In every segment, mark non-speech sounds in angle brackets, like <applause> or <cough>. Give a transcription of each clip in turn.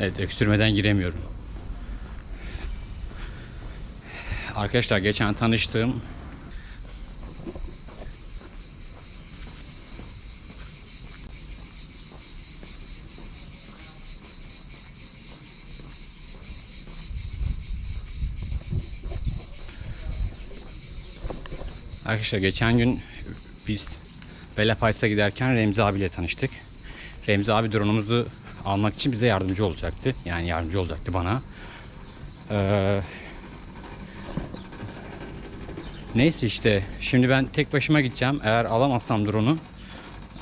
Evet öksürmeden giremiyorum. Arkadaşlar geçen tanıştığım Arkadaşlar geçen gün biz Bela Pays'a giderken Remzi abiyle tanıştık. Remzi abi drone'umuzu almak için bize yardımcı olacaktı. Yani yardımcı olacaktı bana. Ee, neyse işte şimdi ben tek başıma gideceğim. Eğer alamazsam drone'u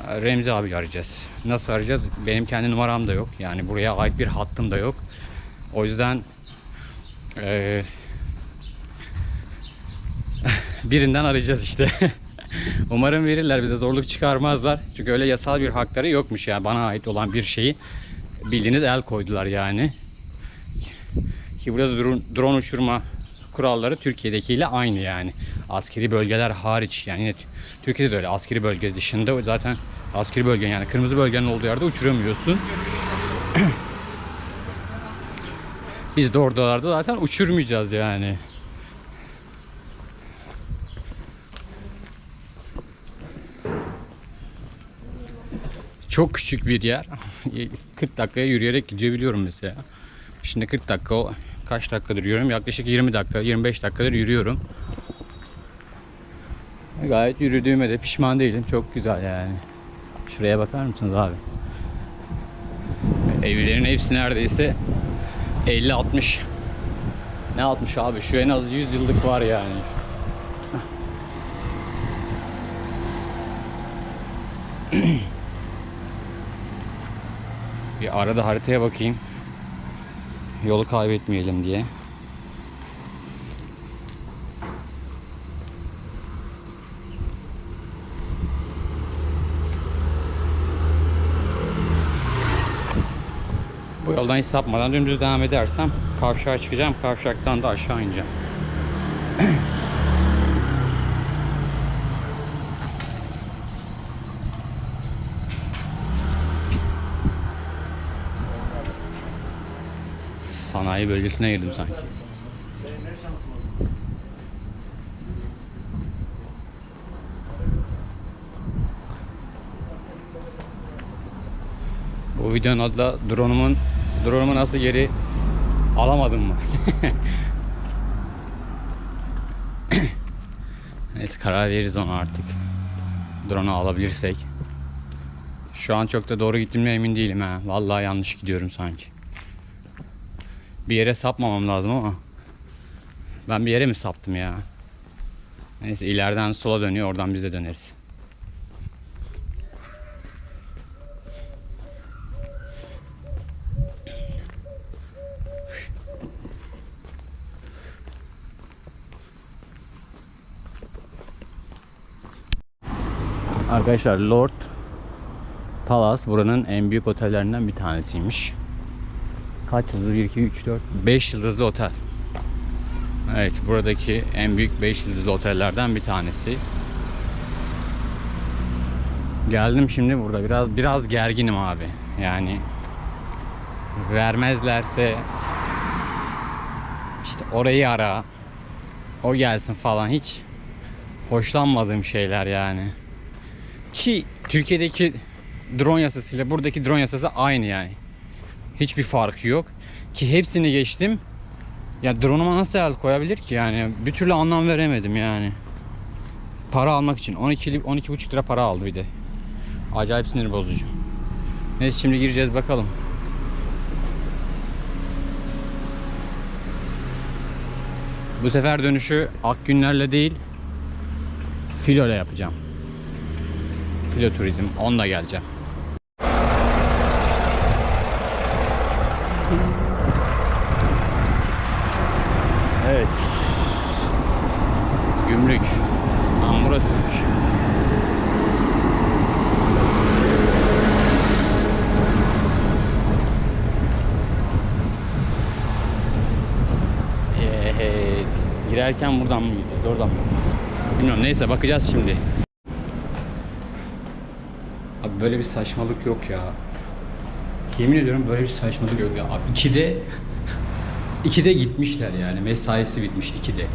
e, Remzi abi arayacağız. Nasıl arayacağız? Benim kendi numaram da yok. Yani buraya ait bir hattım da yok. O yüzden eee <laughs> birinden arayacağız işte. <laughs> Umarım verirler bize zorluk çıkarmazlar. Çünkü öyle yasal bir hakları yokmuş ya bana ait olan bir şeyi bildiğiniz el koydular yani. Ki burada drone, uçurma kuralları Türkiye'dekiyle aynı yani. Askeri bölgeler hariç yani yine Türkiye'de de öyle askeri bölge dışında zaten askeri bölge yani kırmızı bölgenin olduğu yerde uçuramıyorsun. <clears throat> Biz de oradalarda zaten uçurmayacağız yani. Çok küçük bir yer. <laughs> 40 dakikaya yürüyerek gidebiliyorum mesela. Şimdi 40 dakika kaç dakikadır yürüyorum? Yaklaşık 20 dakika, 25 dakikadır yürüyorum. Gayet yürüdüğüme de pişman değilim. Çok güzel yani. Şuraya bakar mısınız abi? Evlerin hepsi neredeyse 50-60 ne 60 abi şu en az 100 yıllık var yani. <clears throat> Bir arada haritaya bakayım. Yolu kaybetmeyelim diye. Bu yoldan hiç sapmadan dümdüz devam edersem kavşağa çıkacağım. Kavşaktan da aşağı ineceğim. <clears throat> Sanayi bölgesine girdim sanki. Bu videonun adı da drone'umun drone'umu nasıl geri alamadım mı? <laughs> Neyse karar veririz ona artık. Drone'u alabilirsek. Şu an çok da doğru gittiğimden emin değilim ha. Vallahi yanlış gidiyorum sanki. Bir yere sapmamam lazım ama. Ben bir yere mi saptım ya? Neyse ileriden sola dönüyor oradan biz de döneriz. Arkadaşlar Lord Palace buranın en büyük otellerinden bir tanesiymiş. Kaç yıldızlı? 1, 2, 3, 4, 5 yıldızlı otel. Evet buradaki en büyük 5 yıldızlı otellerden bir tanesi. Geldim şimdi burada biraz biraz gerginim abi. Yani vermezlerse işte orayı ara o gelsin falan hiç hoşlanmadığım şeyler yani. Ki Türkiye'deki drone yasasıyla buradaki drone yasası aynı yani. Hiçbir farkı yok. Ki hepsini geçtim. Ya drone'uma nasıl el koyabilir ki yani? Bir türlü anlam veremedim yani. Para almak için 12 li- 12,5 lira para aldı bir de. Acayip sinir bozucu. Neyse şimdi gireceğiz bakalım. Bu sefer dönüşü Akgünler'le değil Filo'yla yapacağım. Filo turizm. Onunla geleceğim. Evet. Gümrük. Tam burasıymış. Evet. Girerken buradan mı gideceğiz? Oradan mı? Bilmiyorum. Neyse bakacağız şimdi. Abi böyle bir saçmalık yok ya. Yemin ediyorum böyle bir saçmalık yok ya. Abi 2'de 2'de <laughs> gitmişler yani. Mesaisi bitmiş 2'de.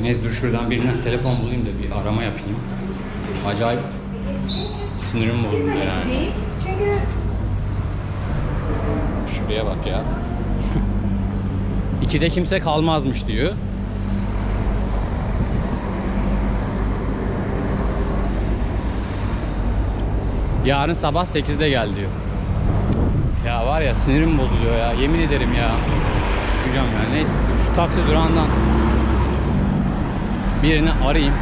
Neyse dur şuradan birinden telefon bulayım da bir arama yapayım. Acayip sinirim bozuldu yani. Çünkü Şuraya bak ya. <laughs> İkide kimse kalmazmış diyor. Yarın sabah 8'de gel diyor. Ya var ya sinirim bozuluyor ya. Yemin ederim ya. Duyacağım ya. Neyse şu taksi durağından birini arayayım.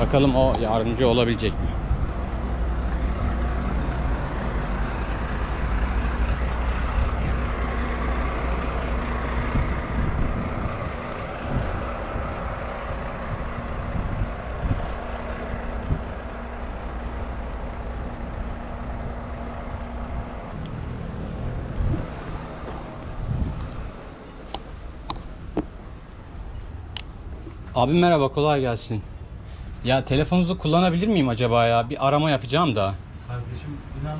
Bakalım o yardımcı olabilecek mi? Abi merhaba kolay gelsin. Ya telefonunuzu kullanabilir miyim acaba ya? Bir arama yapacağım da. Kardeşim inan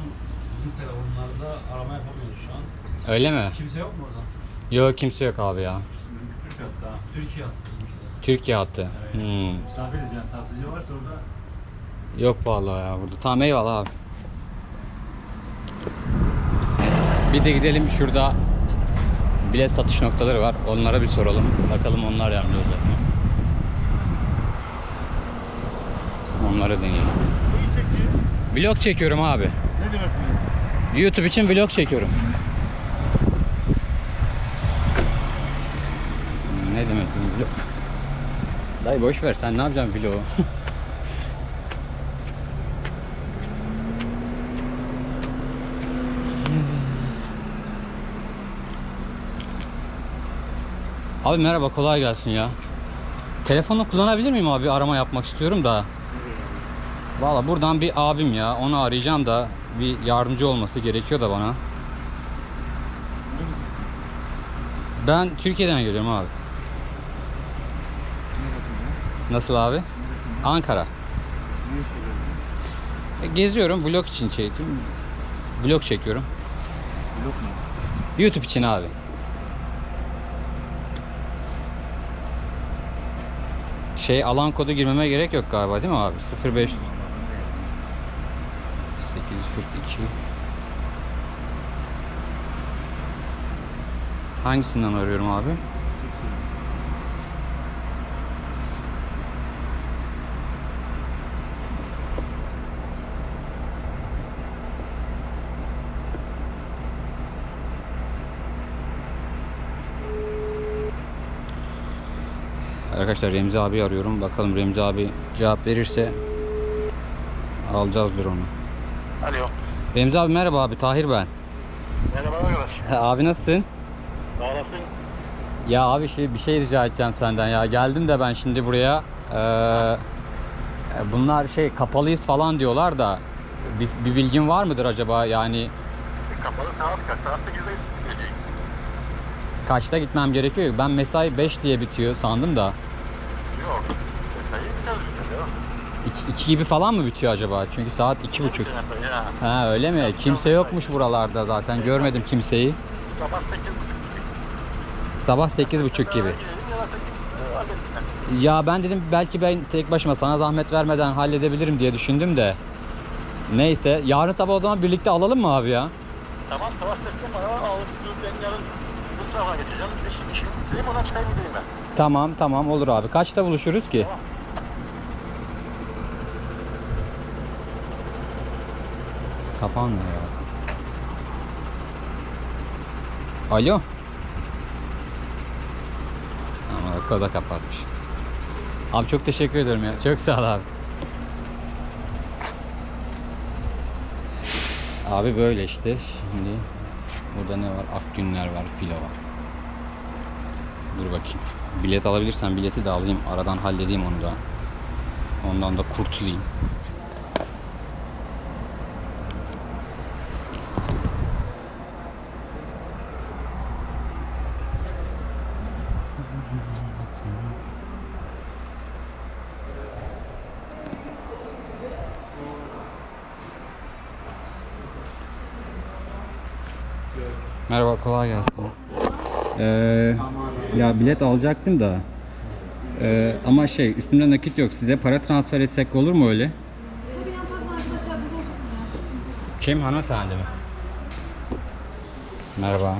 bizim telefonlarda arama yapamıyoruz şu an. Öyle mi? Kimse yok mu orada? Yok kimse yok abi ya. Türkiye hatta. Türkiye hattı. Türkiye hattı. Evet. Hmm. Misafiriz yani taksici varsa orada Yok vallahi ya burada. Tamam eyvallah abi. Bir de gidelim şurada bilet satış noktaları var. Onlara bir soralım. Bakalım onlar yardımcı olacak mı? Onları deneyelim. Vlog çekiyorum abi. Ne demek bu? YouTube için vlog çekiyorum. Ne demek bu vlog? Dayı boş ver sen ne yapacaksın vlogu? <laughs> Abi merhaba kolay gelsin ya. Telefonu kullanabilir miyim abi? Arama yapmak istiyorum da. Valla buradan bir abim ya. Onu arayacağım da bir yardımcı olması gerekiyor da bana. Ben Türkiye'den geliyorum abi. Nasıl abi? Ankara. E, Geziyorum. Vlog için çektim. Vlog çekiyorum. Blok mu? YouTube için abi. Şey alan kodu girmeme gerek yok galiba değil mi abi? 05 842 Hangisinden arıyorum abi? Arkadaşlar Remzi abi arıyorum. Bakalım Remzi abi cevap verirse alacağız drone'u. Alo. Remzi abi merhaba abi Tahir ben. Merhaba arkadaş. <laughs> abi nasılsın? Sağ olasın. Ya abi şey bir şey rica edeceğim senden ya. Geldim de ben şimdi buraya. Ee, bunlar şey kapalıyız falan diyorlar da bir, bir bilgin var mıdır acaba? Yani Kapalı saat kaç? Saat 8'de gidecek. kaçta gitmem gerekiyor? Ben mesai 5 diye bitiyor sandım da. Yok. 2 gibi falan mı bitiyor acaba? Çünkü saat iki buçuk. Ha öyle mi? Kimse yokmuş buralarda zaten. Görmedim kimseyi. Sabah 8 Sabah sekiz buçuk gibi. Ya ben dedim belki ben tek başıma sana zahmet vermeden halledebilirim diye düşündüm de. Neyse yarın sabah o zaman birlikte alalım mı abi ya? Tamam sabah 8'de bana alıp ben yarın bu tarafa geçeceğim. İşim işim. Dedim ona çay gideyim ben. Tamam tamam olur abi. Kaçta buluşuruz ki? Tamam. Kapanmıyor ya. Alo. Ama o kapatmış. Abi çok teşekkür ederim ya. Çok sağ ol abi. Abi böyle işte. Şimdi burada ne var? Akgünler var, filo var. Dur bakayım. Bilet alabilirsem bileti de alayım. Aradan halledeyim onu da. Ondan da kurtulayım. Merhaba kolay gelsin. Ee, ya bilet alacaktım da Ee, ama şey üstümde nakit yok. Size para transfer etsek olur mu öyle? Kim hanımefendi mi? Merhaba.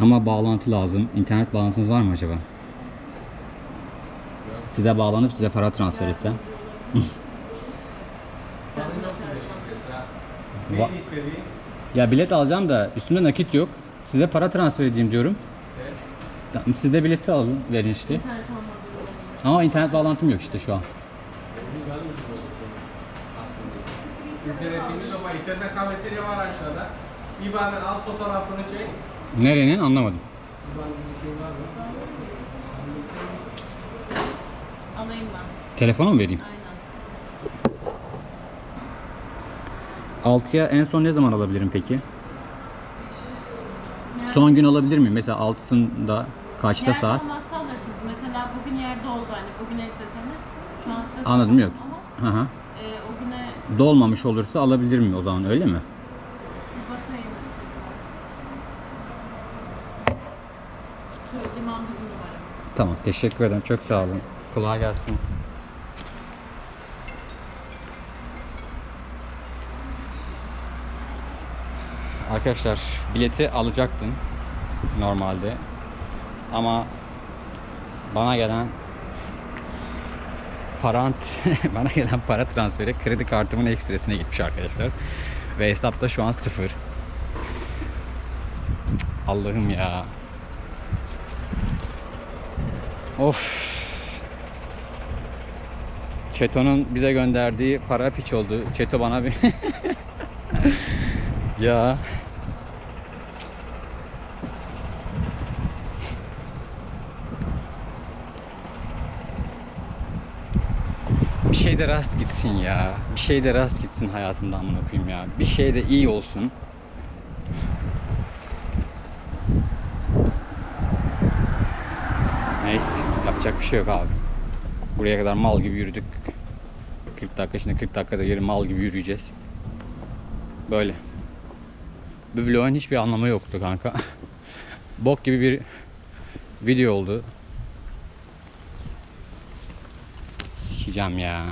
Ama bağlantı lazım. İnternet bağlantınız var mı acaba? Size bağlanıp size para transfer etsem. <laughs> Va- ya bilet alacağım da üstümde nakit yok. Size para transfer edeyim diyorum. Tamam, siz de bileti alın, verin işte. İnternet olmadı. Ama internet bağlantım yok işte şu an. İnternetimiz ama istersen kafeterya var aşağıda. İban'ı al fotoğrafını çek. Nerenin anlamadım. İban'ın bir şey var mı? Alayım ben. Telefona mı vereyim? Aynen. 6'ya en son ne zaman alabilirim peki? Son gün alabilir miyim? Mesela 6'sında kaçta Yerde saat? olmazsa alırsınız. Mesela bugün yerde oldu hani bugün isteseniz. Şu an size Anladım yok. Ama Hı hı. e, o güne Dolmamış olursa alabilir miyim o zaman öyle mi? Tamam teşekkür ederim çok sağ olun. Kolay gelsin. Arkadaşlar bileti alacaktım normalde ama bana gelen parant <laughs> bana gelen para transferi kredi kartımın ekstresine gitmiş arkadaşlar ve hesapta şu an sıfır. Allah'ım ya. Of. Çeto'nun bize gönderdiği para piç oldu. Çeto bana bir... <laughs> ya. Bir şey de rast gitsin ya. Bir şey de rast gitsin hayatımdan amına koyayım ya. Bir şey de iyi olsun. Neyse yapacak bir şey yok abi. Buraya kadar mal gibi yürüdük. 40 dakika şimdi 40 dakikada geri mal gibi yürüyeceğiz. Böyle. Bu vlogun hiçbir anlamı yoktu kanka. Bok gibi bir video oldu. Sikeceğim ya.